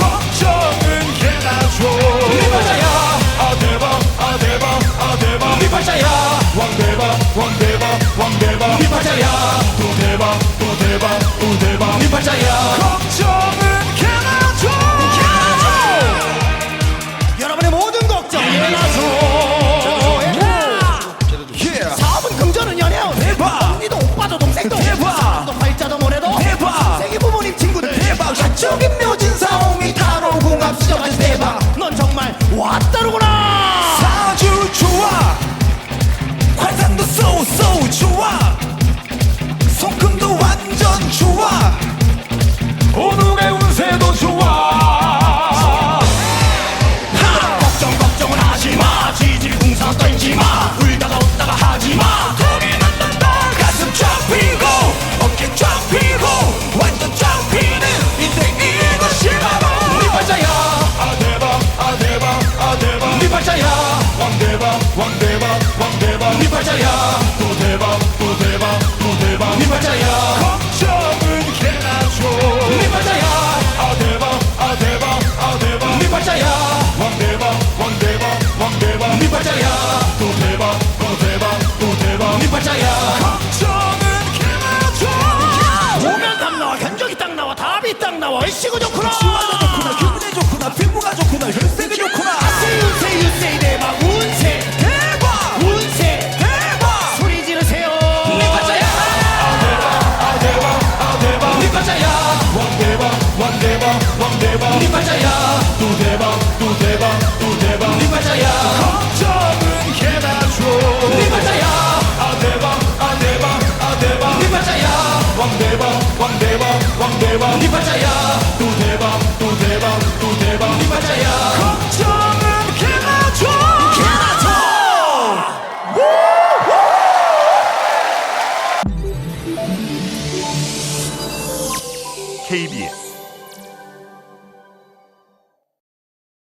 걱정은 개나줘 리발자야 아대박 아대박 아대박 리발자야 왕대박 왕대박 왕대박 리발자야 또 대박 또 대박 KBS